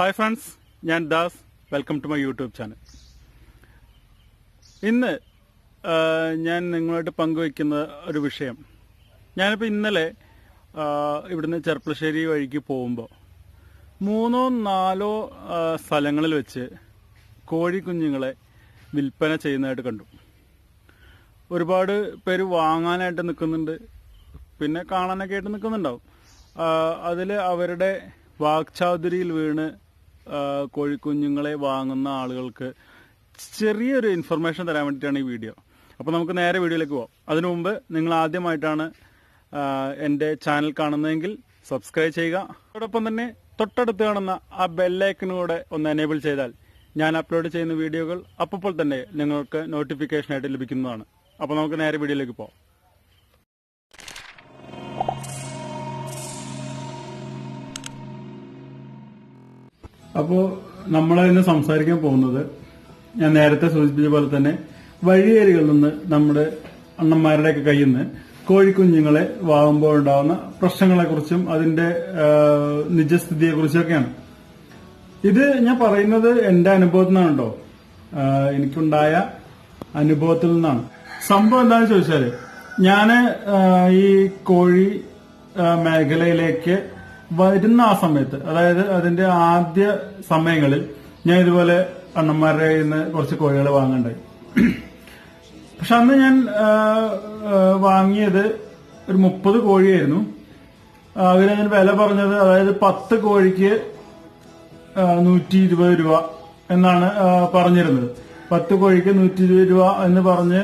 Hi friends ഞാൻ Das. Welcome to my YouTube channel ഇന്ന് ഞാൻ നിങ്ങളുമായിട്ട് പങ്കുവയ്ക്കുന്ന ഒരു വിഷയം. ഞാനിപ്പോൾ ഇന്നലെ ഇവിടുന്ന് ചെർപ്പളശ്ശേരി വഴിക്ക് പോകുമ്പോൾ മൂന്നോ നാലോ സ്ഥലങ്ങളിൽ വെച്ച് കോഴിക്കുഞ്ഞുങ്ങളെ വിൽപ്പന ചെയ്യുന്നതായിട്ട് കണ്ടു. ഒരുപാട് പേര് വാങ്ങാനായിട്ട് നിൽക്കുന്നുണ്ട് പിന്നെ കാണാനൊക്കെ ആയിട്ട് നിൽക്കുന്നുണ്ടാവും അതിൽ അവരുടെ വാക്ചാതുരിയിൽ വീണ് കോഴിക്കുഞ്ഞുങ്ങളെ വാങ്ങുന്ന ആളുകൾക്ക് ചെറിയൊരു ഇൻഫർമേഷൻ തരാൻ വേണ്ടിയിട്ടാണ് ഈ വീഡിയോ അപ്പോൾ നമുക്ക് നേരെ വീഡിയോയിലേക്ക് പോകാം അതിനു മുമ്പ് നിങ്ങൾ ആദ്യമായിട്ടാണ് എന്റെ ചാനൽ കാണുന്നതെങ്കിൽ സബ്സ്ക്രൈബ് ചെയ്യുക. അതോടൊപ്പം തന്നെ തൊട്ടടുത്ത് കാണുന്ന ആ ബെല്ലൈക്കനൂടെ ഒന്ന് എനേബിൾ ചെയ്താൽ ഞാൻ അപ്ലോഡ് ചെയ്യുന്ന വീഡിയോകൾ അപ്പോൾ തന്നെ നിങ്ങൾക്ക് നോട്ടിഫിക്കേഷനായിട്ട് ലഭിക്കുന്നതാണ്. അപ്പോൾ നമുക്ക് നേരെ വീഡിയോയിലേക്ക് പോകാം അപ്പോൾ നമ്മൾ ഇന്ന് സംസാരിക്കാൻ പോകുന്നത് ഞാൻ നേരത്തെ സൂചിപ്പിച്ച പോലെ തന്നെ വഴിയേരികളിൽ നിന്ന് നമ്മുടെ അണ്ണന്മാരുടെയൊക്കെ കയ്യിൽ നിന്ന് കോഴിക്കുഞ്ഞുങ്ങളെ വാങ്ങുമ്പോൾ ഉണ്ടാകുന്ന പ്രശ്നങ്ങളെക്കുറിച്ചും അതിന്റെ നിജസ്ഥിതിയെക്കുറിച്ചൊക്കെയാണ്. ഇത് ഞാൻ പറയുന്നത് എന്റെ അനുഭവത്തിൽ നിന്നാണ് എനിക്കുണ്ടായ അനുഭവത്തിൽ നിന്നാണ്. സംഭവം എന്താണെന്ന് ചോദിച്ചാൽ ഞാൻ ഈ കോഴി മേഖലയിലേക്ക് വരുന്ന ആ സമയത്ത് അതായത് അതിന്റെ ആദ്യ സമയങ്ങളിൽ ഞാൻ ഇതുപോലെ അണ്ണന്മാരുടെ കയ്യിൽ നിന്ന് കുറച്ച് കോഴികൾ വാങ്ങണ്ടായി. പക്ഷെ അന്ന് ഞാൻ വാങ്ങിയത് ഒരു മുപ്പത് കോഴിയായിരുന്നു. അവരതിന് വില പറഞ്ഞത് അതായത് പത്ത് കോഴിക്ക് നൂറ്റി ഇരുപത് രൂപ എന്നാണ് പറഞ്ഞിരുന്നത്. പത്ത് കോഴിക്ക് നൂറ്റി ഇരുപത് രൂപ എന്ന് പറഞ്ഞ്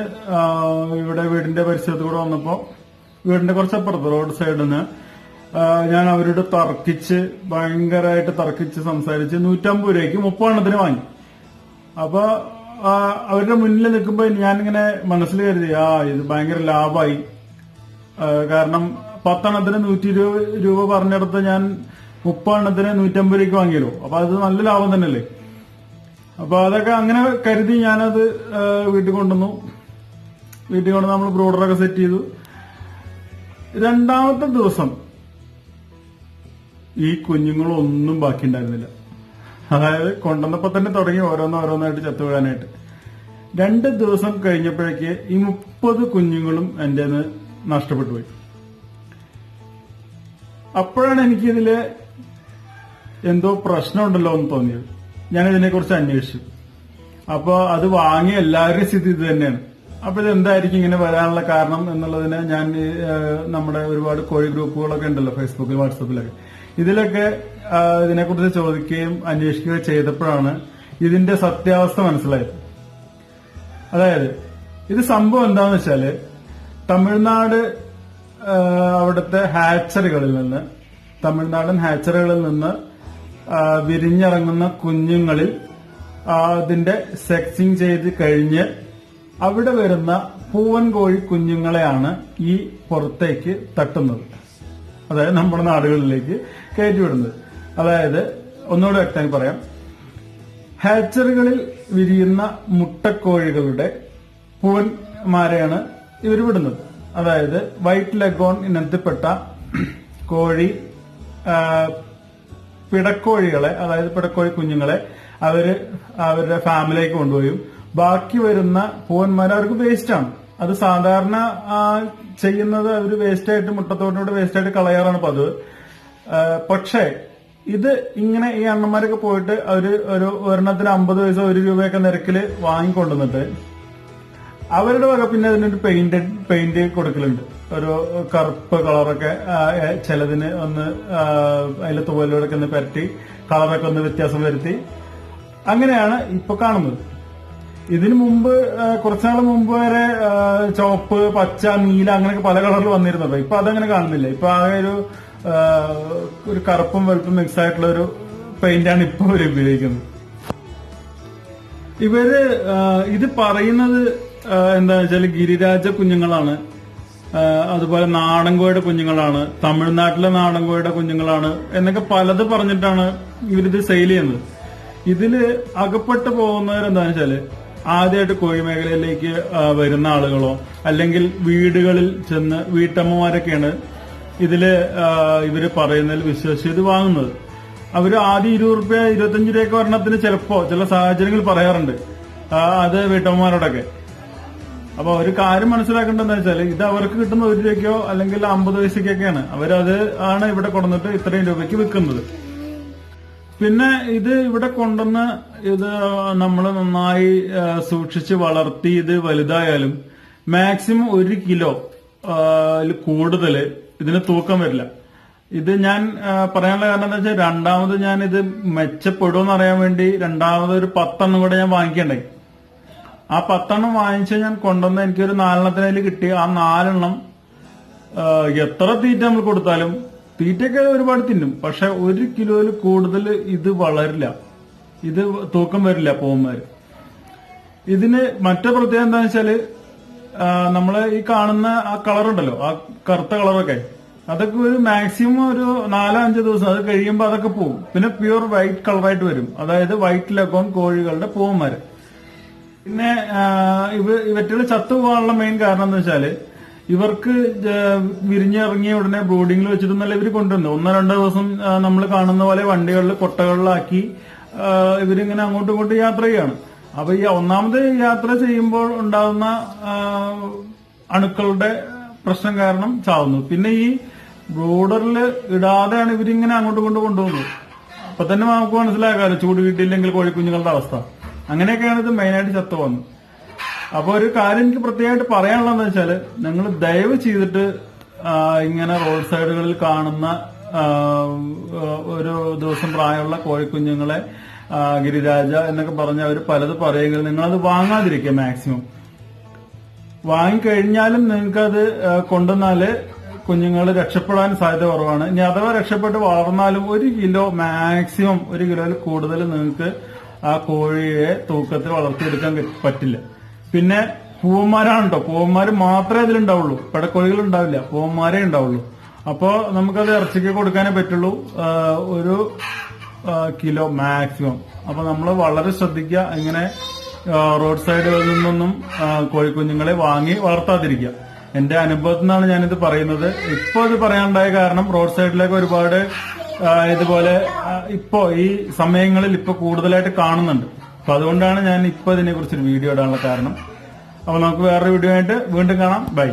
ഇവിടെ വീടിന്റെ പരിസരത്ത് കൂടെ വന്നപ്പോ വീടിന്റെ കുറച്ചപ്പുറത്ത് റോഡ് സൈഡിൽ നിന്ന് ഞാൻ അവരോട് തർക്കിച്ച് ഭയങ്കരമായിട്ട് തർക്കിച്ച് സംസാരിച്ച് നൂറ്റമ്പത് രൂപയ്ക്ക് മുപ്പെണ്ണത്തിന് വാങ്ങി. അപ്പൊ അവരുടെ മുന്നിൽ നിൽക്കുമ്പോ ഞാനിങ്ങനെ മനസ്സിൽ കരുതി ആ ഇത് ഭയങ്കര ലാഭമായി കാരണം പത്തെണ്ണത്തിന് നൂറ്റി ഇരുപത് രൂപ പറഞ്ഞെടുത്ത് ഞാൻ മുപ്പെണ്ണത്തിന് നൂറ്റമ്പത് രൂപയ്ക്ക് വാങ്ങിയല്ലോ. അപ്പൊ അത് നല്ല ലാഭം തന്നെയല്ലേ? അപ്പൊ അതൊക്കെ അങ്ങനെ കരുതി ഞാനത് വീട്ടിൽ കൊണ്ടുവന്നു. വീട്ടിൽ കൊണ്ട് നമ്മൾ ബ്രോഡറൊക്കെ സെറ്റ് ചെയ്തു. രണ്ടാമത്തെ ദിവസം ഈ കുഞ്ഞുങ്ങളൊന്നും ബാക്കി ഉണ്ടായിരുന്നില്ല അതായത് കൊണ്ടുവന്നപ്പോ തന്നെ തുടങ്ങി ഓരോന്നോരോന്നായിട്ട് ഓരോന്നായിട്ട് ചത്തു വീഴാനായിട്ട്. രണ്ട് ദിവസം കഴിഞ്ഞപ്പോഴേക്ക് ഈ മുപ്പത് കുഞ്ഞുങ്ങളും എന്റെ നഷ്ടപ്പെട്ടു പോയി. അപ്പോഴാണ് എനിക്കിതിൽ എന്തോ പ്രശ്നമുണ്ടല്ലോ എന്ന് തോന്നിയത്. ഞാൻ ഇതിനെക്കുറിച്ച് അന്വേഷിച്ചു. അപ്പൊ അത് വാങ്ങിയ എല്ലാവരുടെയും സ്ഥിതി ഇത് തന്നെയാണ്. അപ്പൊ ഇത് എന്തായിരിക്കും ഇങ്ങനെ വരാനുള്ള കാരണം എന്നുള്ളതിന് ഞാൻ നമ്മുടെ ഒരുപാട് കോഴി ഗ്രൂപ്പുകളൊക്കെ ഉണ്ടല്ലോ ഫേസ്ബുക്കിൽ വാട്സപ്പിലൊക്കെ ഇതിലൊക്കെ ഇതിനെക്കുറിച്ച് ചോദിക്കുകയും അന്വേഷിക്കുകയും ചെയ്തപ്പോഴാണ് ഇതിന്റെ സത്യാവസ്ഥ മനസ്സിലായത്. അതായത് ഇത് സംഭവം എന്താന്ന് വെച്ചാൽ തമിഴ്നാട് അവിടുത്തെ ഹാച്ചറികളിൽ നിന്ന് തമിഴ്നാടൻ ഹാച്ചറികളിൽ നിന്ന് വിരിഞ്ഞിറങ്ങുന്ന കുഞ്ഞുങ്ങളിൽ അതിന്റെ സെക്സിങ് ചെയ്ത് കഴിഞ്ഞ് അവിടെ വരുന്ന പൂവൻ കോഴി കുഞ്ഞുങ്ങളെയാണ് ഈ പുറത്തേക്ക് തട്ടുന്നത്. അതായത് നമ്മുടെ നാടുകളിലേക്ക് കയറ്റിവിടുന്നത്. അതായത് ഒന്നുകൂടെ വ്യക്തമായി പറയാം. ഹാച്ചറികളിൽ വിരിയുന്ന മുട്ടക്കോഴികളുടെ പൂവന്മാരെയാണ് ഇവർ വിടുന്നത്. അതായത് വൈറ്റ് ലെഗോൺ ഇനത്തിൽപ്പെട്ട കോഴി പിടക്കോഴികളെ അതായത് പിടക്കോഴി കുഞ്ഞുങ്ങളെ അവർ അവരുടെ ഫാമിലിയിലേക്ക് കൊണ്ടുപോയും. ബാക്കി വരുന്ന പൂവന്മാർ അവർക്ക് വേസ്റ്റാണ്. അത് സാധാരണ ചെയ്യുന്നത് അവർ വേസ്റ്റ് ആയിട്ട് മുട്ടത്തോടിനോട് വേസ്റ്റ് ആയിട്ട് കളയാറാണ് പതിവ് പക്ഷേ ഇത് ഇങ്ങനെ ഈ അണ്ണന്മാരൊക്കെ പോയിട്ട് അവർ ഒരു ഒരെണ്ണത്തിന് അമ്പത് പൈസ ഒരു രൂപയൊക്കെ നിരക്കിൽ വാങ്ങിക്കൊണ്ടുവന്നിട്ട് അവരുടെ വക പിന്നെ അതിനൊരു പെയിന്റ് പെയിന്റ് കൊടുക്കലുണ്ട്. ഒരു കറുപ്പ് കളറൊക്കെ ചിലതിന് ഒന്ന് അതിലെ തുവലോടൊക്കെ ഒന്ന് പരട്ടി കളറൊക്കെ ഒന്ന് വ്യത്യാസം വരുത്തി. അങ്ങനെയാണ് ഇപ്പൊ കാണുന്നത്. ഇതിനു മുമ്പ് കുറച്ചാൾ മുമ്പ് വരെ ചുവപ്പ് പച്ച നീല അങ്ങനെയൊക്കെ പല കളറിൽ വന്നിരുന്നത്. ഇപ്പൊ അതങ്ങനെ കാണുന്നില്ല. ഇപ്പൊ ആകെ ഒരു ഒരു കറുപ്പും വെളുപ്പും മിക്സ് ആയിട്ടുള്ള ഒരു പെയിന്റാണ് ഇപ്പൊ ഇവർ ഉപയോഗിക്കുന്നത്. ഇവർ ഇത് പറയുന്നത് എന്താ വെച്ചാൽ ഗിരിരാജ കുഞ്ഞുങ്ങളാണ്. അതുപോലെ നാടൻകോയുടെ കുഞ്ഞുങ്ങളാണ്. തമിഴ്നാട്ടിലെ നാടൻകോയുടെ കുഞ്ഞുങ്ങളാണ്. എന്നൊക്കെ പലത് പറഞ്ഞിട്ടാണ് ഇവരിത് സെയിൽ ചെയ്യുന്നത്. ഇതിൽ അകപ്പെട്ടു പോകുന്നവരെന്താണെന്ന് വെച്ചാൽ ആദ്യമായിട്ട് കോഴി മേഖലയിലേക്ക് വരുന്ന ആളുകളോ അല്ലെങ്കിൽ വീടുകളിൽ ചെന്ന് വീട്ടമ്മമാരൊക്കെയാണ് ഇതിൽ ഇവർ പറയുന്നതിൽ വിശ്വസിച്ച് ഇത് വാങ്ങുന്നത്. അവർ ആദ്യം ഇരുപത് റുപ്യ ഇരുപത്തഞ്ച് രൂപയൊക്കെ ഒരെണ്ണത്തിന് ചിലപ്പോ ചില സാഹചര്യങ്ങൾ പറയാറുണ്ട്. അത് വീട്ടമ്മമാരോടൊക്കെ. അപ്പൊ ഒരു കാര്യം മനസ്സിലാക്കേണ്ടതെന്ന് വെച്ചാൽ ഇത് അവർക്ക് കിട്ടുന്ന ഒരു രൂപയ്ക്കോ അല്ലെങ്കിൽ അമ്പത് പൈസക്കൊക്കെയാണ് അവരത് ആണ് ഇവിടെ കൊണ്ടുവന്നിട്ട് ഇത്രയും രൂപയ്ക്ക് വിൽക്കുന്നത്. പിന്നെ ഇത് ഇവിടെ കൊണ്ടുവന്ന് ഇത് നമ്മൾ നന്നായി സൂക്ഷിച്ച് വളർത്തി ഇത് വലുതായാലും മാക്സിമം ഒരു കിലോ കൂടുതൽ ഇതിന് തൂക്കം വരില്ല. ഇത് ഞാൻ പറയാനുള്ള കാരണം എന്താ വെച്ചാൽ രണ്ടാമത് ഞാൻ ഇത് മെച്ചപ്പെടുമെന്ന് അറിയാൻ വേണ്ടി രണ്ടാമത് ഒരു പത്തെണ്ണം കൂടെ ഞാൻ വാങ്ങിക്കണ്ടേ. ആ പത്തെണ്ണം വാങ്ങിച്ച് ഞാൻ കൊണ്ടുവന്ന് എനിക്കൊരു നാലെണ്ണത്തിനതിൽ കിട്ടി. ആ നാലെണ്ണം എത്ര തീറ്റ നമ്മൾ കൊടുത്താലും തീറ്റയൊക്കെ ഒരുപാട് തിന്നും. പക്ഷെ ഒരു കിലോയിൽ കൂടുതൽ ഇത് വളരില്ല. ഇത് തൂക്കം വരില്ല പോകുമ്പോൾ ഇതിന് മറ്റു പ്രത്യേകത എന്താണെന്ന് വെച്ചാൽ നമ്മൾ ഈ കാണുന്ന ആ കളർ ഉണ്ടല്ലോ ആ കറുത്ത കളറൊക്കെ. അതൊക്കെ ഒരു മാക്സിമം ഒരു നാലോ അഞ്ചോ ദിവസം അത് കഴിയുമ്പോൾ അതൊക്കെ പോവും. പിന്നെ പ്യൂർ വൈറ്റ് കളറായിട്ട് വരും. അതായത് വൈറ്റ് ലഗോൺ കോഴികളുടെ പൂവന്മാര്. പിന്നെ ഇവ ഇവറ്റുകൾ ചത്തുപോകാനുള്ള മെയിൻ കാരണം എന്താ വെച്ചാൽ ഇവർക്ക് വിരിഞ്ഞിറങ്ങിയ ഉടനെ ബ്രോഡിങ്ങിൽ വെച്ചിട്ട് നല്ല ഇവർ കൊണ്ടുവന്നു ഒന്നോ രണ്ടോ ദിവസം നമ്മൾ കാണുന്ന പോലെ വണ്ടികളിൽ കൊട്ടകളിലാക്കി ഇവരിങ്ങനെ അങ്ങോട്ടും ഇങ്ങോട്ടും യാത്ര ചെയ്യാണ്. അപ്പൊ ഈ ഒന്നാമത് യാത്ര ചെയ്യുമ്പോൾ ഉണ്ടാകുന്ന അണുക്കളുടെ പ്രശ്നം കാരണം ചാവുന്നു. പിന്നെ ഈ ബ്രോഡറിൽ ഇടാതെയാണ് ഇവരിങ്ങനെ അങ്ങോട്ടും ഇങ്ങോട്ടും കൊണ്ടുപോകുന്നത്. അപ്പൊ തന്നെ നമുക്ക് മനസ്സിലാക്കാമല്ലോ ചൂട് കിട്ടിയില്ലെങ്കിൽ കോഴിക്കുഞ്ഞുങ്ങളുടെ അവസ്ഥ. അങ്ങനെയൊക്കെയാണ് ഇത് മെയിനായിട്ട് ചത്തു വന്നത് അപ്പൊ ഒരു കാര്യം എനിക്ക് പ്രത്യേകമായിട്ട് പറയാനുള്ളതെന്ന് വെച്ചാൽ നിങ്ങൾ ദയവ് ചെയ്തിട്ട് ഇങ്ങനെ റോഡ് സൈഡുകളിൽ കാണുന്ന ഒരു ദിവസം പ്രായമുള്ള കോഴിക്കുഞ്ഞുങ്ങളെ ഗിരിരാജ എന്നൊക്കെ പറഞ്ഞ അവർ പലത് പറയുകയും നിങ്ങളത് വാങ്ങാതിരിക്കുക മാക്സിമം. വാങ്ങിക്കഴിഞ്ഞാലും നിങ്ങൾക്കത് കൊണ്ടുവന്നാൽ കുഞ്ഞുങ്ങൾ രക്ഷപ്പെടാൻ സാധ്യത കുറവാണ്. ഇനി അഥവാ രക്ഷപ്പെട്ട് വളർന്നാലും ഒരു കിലോ മാക്സിമം ഒരു കിലോയിൽ കൂടുതൽ നിങ്ങൾക്ക് ആ കോഴിയെ തൂക്കത്തിൽ വളർത്തിയെടുക്കാൻ പറ്റില്ല. പിന്നെ പൂവന്മാരാണ് കേട്ടോ പൂവന്മാർ മാത്രമേ അതിലുണ്ടാവുള്ളൂ. പെടക്കോഴികൾ ഉണ്ടാവില്ല. പൂവന്മാരേ ഉണ്ടാവുള്ളൂ. അപ്പോ നമുക്കത് ഇറച്ചിക്ക് കൊടുക്കാനേ പറ്റുള്ളൂ. ഒരു കിലോ മാക്സിമം. അപ്പൊ നമ്മൾ വളരെ ശ്രദ്ധിക്കുക. ഇങ്ങനെ റോഡ് സൈഡുകളിൽ നിന്നൊന്നും കോഴിക്കുഞ്ഞുങ്ങളെ വാങ്ങി വളർത്താതിരിക്കുക. എന്റെ അനുഭവത്തിൽ നിന്നാണ് ഞാനിത് പറയുന്നത്. ഇപ്പൊ ഇത് പറയാനുണ്ടായ കാരണം റോഡ് സൈഡിലേക്ക് ഒരുപാട് ഇതുപോലെ ഇപ്പോ ഈ സമയങ്ങളിൽ ഇപ്പൊ കൂടുതലായിട്ട് കാണുന്നുണ്ട്. അപ്പൊ അതുകൊണ്ടാണ് ഞാൻ ഇപ്പൊ ഇതിനെ കുറിച്ചൊരു വീഡിയോ ഇടാനുള്ള കാരണം. അപ്പൊ നമുക്ക് വേറൊരു വീഡിയോ ആയിട്ട് വീണ്ടും കാണാം. ബൈ.